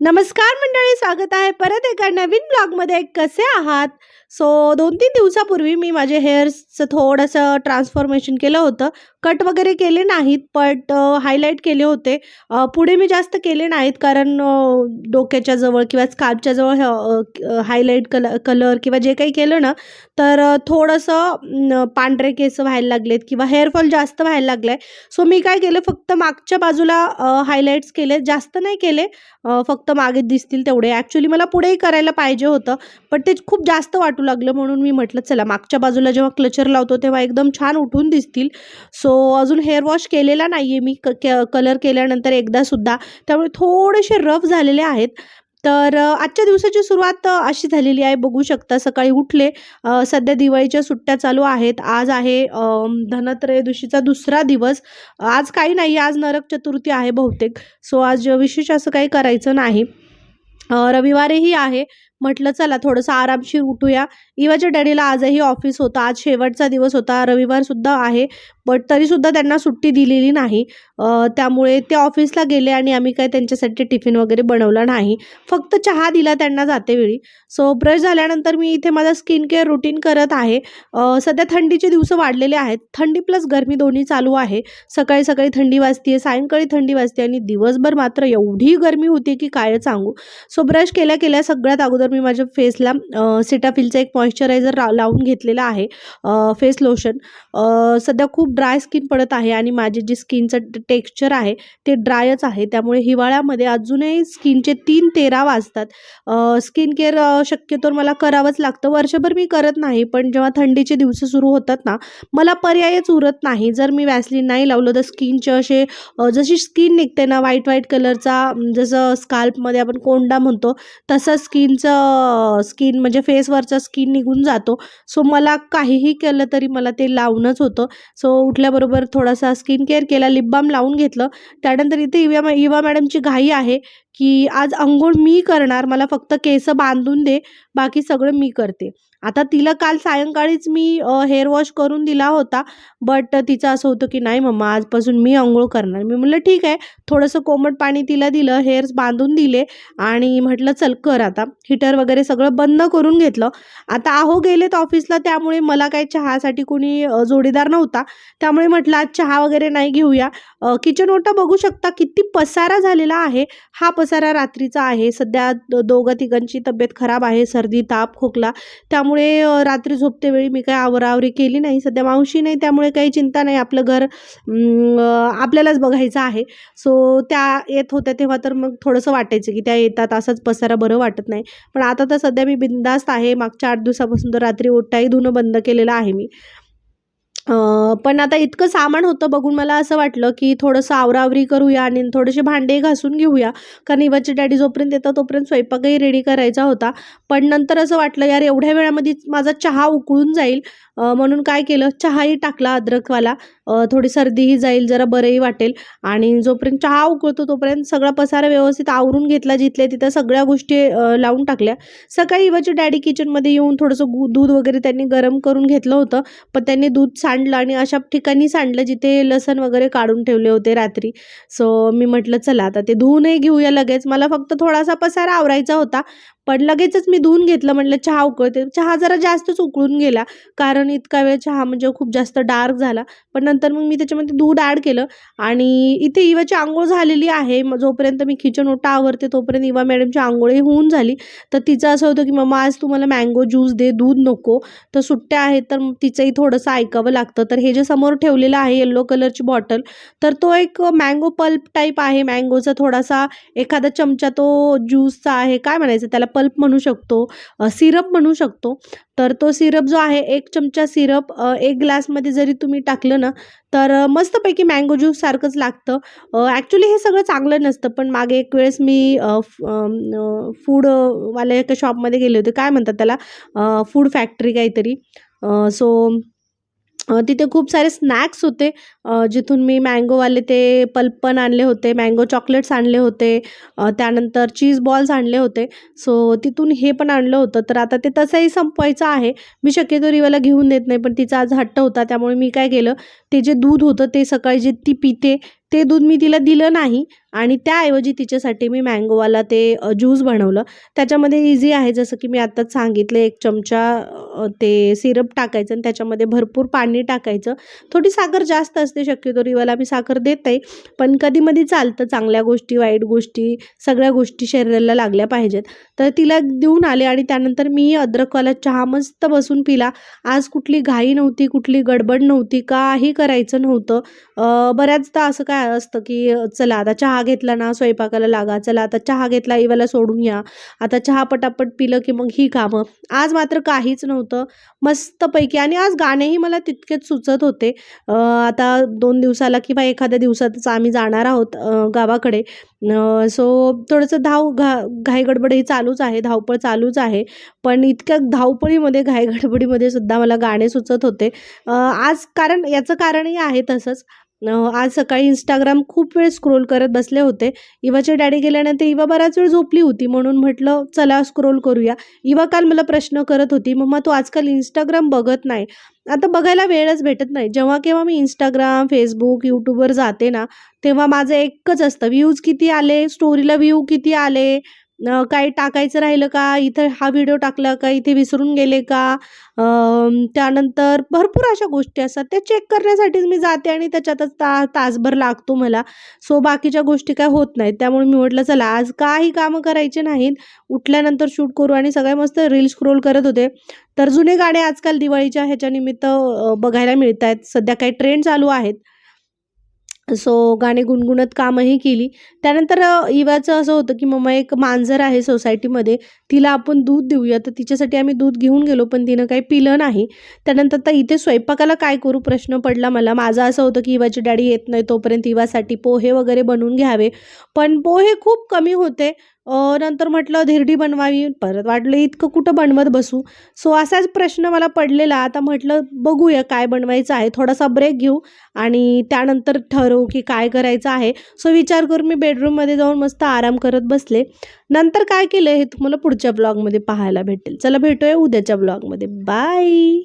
नमस्कार मंडळी स्वागत आहे परत एका नवीन ब्लॉगमध्ये कसे आहात? सो दोन तीन दिवसापूर्वी मी माझे हेअर्सचं थोडंसं ट्रान्सफॉर्मेशन केलं होतं. कट वगैरे केले नाहीत बट हायलाईट केले होते. पुढे मी जास्त केले नाहीत कारण डोक्याच्या जवळ किंवा स्काल्पच्या जवळ हायलाईट कल कलर किंवा जे काही केलं ना तर थोडंसं पांढरे केस व्हायला लागलेत किंवा हेअरफॉल जास्त व्हायला लागलं आहे सो मी काय केलं फक्त मागच्या बाजूला हायलाईट्स केले. जास्त नाही केले फक्त फक्त मागे दिसतील तेवढे. ॲक्च्युली मला पुढेही करायला पाहिजे होतं पण ते खूप जास्त वाटू लागलं म्हणून मी म्हटलं चला मागच्या बाजूला जेव्हा क्लचर लावतो तेव्हा एकदम छान उठून दिसतील. सो अजून हेअर वॉश केलेला नाही आहे मी क कलर केल्यानंतर एकदासुद्धा. त्यामुळे थोडेसे रफ झालेले आहेत. तर आजच्या दिवसाची सुरुवात अशी झालेली आहे. बघू शकता सकाळी उठले सध्या दिवाळीच्या सुट्ट्या चालू आहेत. आज आहे अ, धनत्रयोदशीचा दुसरा दिवस. आज काही नाही आज नरक चतुर्थी आहे बहुतेक. सो आज विशेष असं काही करायचं नाही. रविवारही आहे. म्हटलं चला थोडंसं आरामशीर उठूया. इवाच्या डॅडीला आजही ऑफिस होतं. आज शेवटचा दिवस होता. रविवारसुद्धा आहे. बट तरीसुद्धा त्यांना सुट्टी दिलेली नाही. त्यामुळे ते ऑफिसला गेले आणि आम्ही काय त्यांच्यासाठी टिफिन वगैरे बनवला नाही. फक्त चहा दिला त्यांना जातेवेळी. सो ब्रश झाल्यानंतर मी इथे माझा स्किन केअर रुटीन करत आहे. सध्या थंडीचे दिवस वाढलेले आहेत. थंडी प्लस गरमी दोन्ही चालू आहे. सकाळी सकाळी थंडी वाजते सायंकाळी थंडी वाजते आणि दिवसभर मात्र एवढी गरमी होती की काय सांगू. सो ब्रश केल्या केल्या सगळ्यात अगोदर मी माझ्या फेसला सिटाफिलचं एक मॉइश्चरायझर लावून घेतलेला आहे. फेस लोशन सध्या खूप ड्राय स्किन पडत आहे आणि माझे जे स्किनचं टेक्स्चर आहे ते ड्रायच आहे. त्यामुळे हिवाळ्यामध्ये अजूनही स्किनचे तीन तेरा वाजतात. स्किन केअर शक्यतो मला करावंच लागतं. वर्षभर मी करत नाही पण जेव्हा थंडीचे दिवस सुरू होतात ना मला पर्यायच उरत नाही. जर मी वॅसलीन नाही लावलं तर स्किनचे असे जशी स्किन निघते ना व्हाईट व्हाईट कलरचा जसं स्काल्पमध्ये आपण कोंडा म्हणतो तसं स्किनचं स्किन म्हणजे फेसवरचा स्किन निघून जातो. सो मला काहीही केलं तरी मला ते लावणंच होतं. सो उठल्याबरोबर थोडासा स्किन केअर केला लिप बाम लावून घेतलं. त्यानंतर इथे इवा इवा मॅडमची घाई आहे. की आज अंघोळ मी करणार मला फक्त केस बांधून दे बाकी सगळं मी करते. आता तिला काल सायंकाळीच मी हेअर वॉश करून दिला होता बट तिचं असं होतं की नाही मम्मा आजपासून मी अंघोळ करणार. मी म्हटलं ठीक आहे. थोडंसं कोमट पाणी तिला दिलं हेअर्स बांधून दिले आणि म्हटलं चल कर आता. हिटर वगैरे सगळं बंद करून घेतलं. आता आहो गेलेत ऑफिसला त्यामुळे मला काही चहासाठी कोणी जोडीदार नव्हता. त्यामुळे म्हटलं आज चहा वगैरे नाही घेऊया. किचन ओटा बघू शकता किती पसारा झालेला आहे. हा पसारा रात्रीचा आहे. सध्या दोघं तिघांची तब्येत खराब आहे. सर्दी ताप खोकला. त्यामुळे रात्री झोपतेवेळी मी काय आवरावरी केली नाही. सध्या मावशी नाही त्यामुळे काही चिंता नाही. आपलं घर आपल्यालाच बघायचं आहे. सो त्या येत होत्या तेव्हा तर मग थोडंसं वाटायचं की त्या येतात असंच पसारा बरं वाटत नाही. पण आता तर सध्या मी बिंदास्त आहे. मागच्या आठ दिवसापासून तर रात्री ओटाही धुणं बंद केलेलं आहे मी. पण आता इतकं सामान होतं बघून मला असं वाटलं की थोडंसं आवरावरी करूया आणि थोडेसे भांडे घासून घेऊया. कारण इवाचे डॅडी जोपर्यंत येतात तोपर्यंत स्वयंपाकही रेडी करायचा होता. पण नंतर असं वाटलं यार एवढ्या वेळामध्ये माझा चहा उकळून जाईल. म्हणून काय केलं? चहाही टाकला अद्रकवाला. थोडी सर्दीही जाईल जरा बरंही वाटेल. आणि जोपर्यंत चहा उकळतो तोपर्यंत सगळा पसारा व्यवस्थित आवरून घेतला जिथल्या तिथं सगळ्या गोष्टी लावून टाकल्या. सकाळी इवाच्या डॅडी किचनमध्ये येऊन थोडंसं दूध वगैरे त्यांनी गरम करून घेतलं होतं. पण त्यांनी दूध सांडलं आणि अशा ठिकाणी सांडलं जिथे लसण वगैरे काढून ठेवले होते रात्री. सो मी म्हटलं चला आता ते धुवूनही घेऊया लगेच. मला फक्त थोडासा पसारा आवरायचा होता. पण लगेचच मी धुवून घेतलं. म्हटलं चहा उकळते. चहा जरा जास्तच उकळून गेला. कारण इतका वेळ चहा म्हणजे खूप जास्त डार्क झाला. पण नंतर मग मी त्याच्यामध्ये दूध ॲड केलं. आणि इथे इवाची आंघोळ झालेली आहे. मग जोपर्यंत मी किचन ओटा आवरते तोपर्यंत इवा मॅडमची आंघोळही होऊन झाली. तर तिचं असं होतं की मम्मा आज तुम्हाला मँगो ज्यूस दे दूध नको. तर सुट्ट्या आहेत तर तिचंही थोडंसं ऐकावं लागतं. तर हे जे समोर ठेवलेलं आहे येल्लो कलरची बॉटल तर तो एक मँगो पल्प टाईप आहे. मँगोचा थोडासा एखादा चमचा तो ज्यूसचा आहे. काय म्हणायचं त्याला? पल्प म्हणू शकतो सिरप म्हणू शकतो. तर तो सिरप जो आहे एक चमचा सिरप एक ग्लासमध्ये जरी तुम्ही टाकलं ना तर मस्तपैकी मँगो ज्यूस सारखंच लागतं. ॲक्च्युली हे सगळं चांगलं नसतं पण मागे एक वेळेस मी फूडवाल्या एका शॉपमध्ये गेले होते. काय म्हणतात त्याला? फूड फॅक्टरी काहीतरी. सो तिथे खूप सारे स्नॅक्स होते. जिथून मी मँगोवाले ते पल्प पण आणले होते मँगो चॉकलेट्स आणले होते त्यानंतर चीज बॉल्स आणले होते. सो तिथून हे पण आणलं होतं. तर आता ते तसंही संपवायचं आहे. मी शक्यतो रिवाला घेऊन देत नाही पण तिचा आज हट्ट होता. त्यामुळे मी काय केलं ते जे दूध होतं ते सकाळी जे ती पिते ते दूध मी तिला दिलं नाही आणि त्याऐवजी तिच्यासाठी मी मँगोवाला ते ज्यूस बनवलं. त्याच्यामध्ये इझी आहे जसं की मी आत्ताच सांगितलं एक चमचा ते सिरप टाकायचं आणि त्याच्यामध्ये भरपूर पाणी टाकायचं. थोडी साखर जास्त असते शक्यतो रिवाला मी साखर देत नाही पण कधीमध्ये चालतं चांगल्या गोष्टी वाईट गोष्टी सगळ्या गोष्टी शरीराला लागल्या पाहिजेत. तर तिला देऊन आले आणि त्यानंतर मी अद्रकवाला चहा मस्त बसून पिला. आज कुठली घाई नव्हती कुठली गडबड नव्हती काही करायचं नव्हतं. बऱ्याचदा असं काय काय असतं की चला आता चहा घेतला ना स्वयंपाकाला लागा चला आता चहा घेतला इवाला सोडून या. आता चहा पटापट पिलं की मग ही कामं. आज मात्र काहीच नव्हतं. मस्तपैकी. आणि आज गाणेही मला तितकेच सुचत होते. आता दोन दिवसाला किंवा एखाद्या दिवसातच आम्ही जाणार आहोत गावाकडे. सो थोडंसं धाव घा घाईगडबड ही चालूच आहे. धावपळ चालूच आहे. पण इतक्या धावपळीमध्ये घाईगडबडीमध्ये सुद्धा मला गाणे सुचत होते. आज कारण याचं कारणही आहे तसंच. आज सकाळी इंस्टाग्राम खूप वेळ स्क्रोल करत बसले होते. इवाचे डॅडी गेल्यानंतर इवा बराच वेळ झोपली होती म्हणून म्हटलं चला स्क्रोल करूया. इवा काल मला प्रश्न करत होती मम्मा तू आजकाल इंस्टाग्राम बघत नाही. आता बघायला वेळच भेटत नाही. जेव्हा केव्हा मी इंस्टाग्राम फेसबुक यूट्यूबवर जाते ना तेव्हा माझं एकच असतं व्ह्यूज किती आले? स्टोरीला व्ह्यू किती आले? काही टाकायचं राहिलं का? इथं हा व्हिडिओ टाकला का? इथे विसरून गेले का? त्यानंतर भरपूर अशा गोष्टी असतात. त्या चेक करण्यासाठीच मी जाते आणि त्याच्यातच ता तासभर लागतो मला. सो बाकीच्या गोष्टी काय होत नाहीत. त्यामुळे मी म्हटलं चला आज काही कामं करायचे नाहीत. उठल्यानंतर शूट करू. आणि सगळे मस्त रील स्क्रोल करत होते. तर जुने गाणे आजकाल दिवाळीच्या ह्याच्यानिमित्त बघायला मिळत आहेत सध्या काही ट्रेंड चालू आहेत. सो गाणे गुणगुणत कामही केली. त्यानंतर इवाचं असं होतं की मम्मा एक मांजर आहे सोसायटीमध्ये तिला आपण दूध देऊया तर तिच्यासाठी आम्ही दूध घेऊन गेलो पण तिनं काही पिलं नाही. त्यानंतर आता इथे स्वयंपाकाला काय करू प्रश्न पडला मला. माझं असं होतं की इवाची डॅडी येत नाही तोपर्यंत इवासाठी पोहे वगैरे बनवून घ्यावे. पण पोहे खूप कमी होते. नंतर म्हटलं धिरडी बनवावी. परत वाटलं इतकं कुठं बनवत बसू? सो असाच प्रश्न मला पडलेला. आता म्हटलं बघूया काय बनवायचं आहे. थोडासा ब्रेक घेऊ आणि त्यानंतर ठरवू की काय करायचं आहे. सो विचार करून मी बेडरूममध्ये जाऊन मस्त आराम करत बसले. नंतर काय केलं हे तुम्हाला पुढच्या ब्लॉगमध्ये पाहायला भेटेल. चला भेटूया उद्याच्या ब्लॉगमध्ये बाय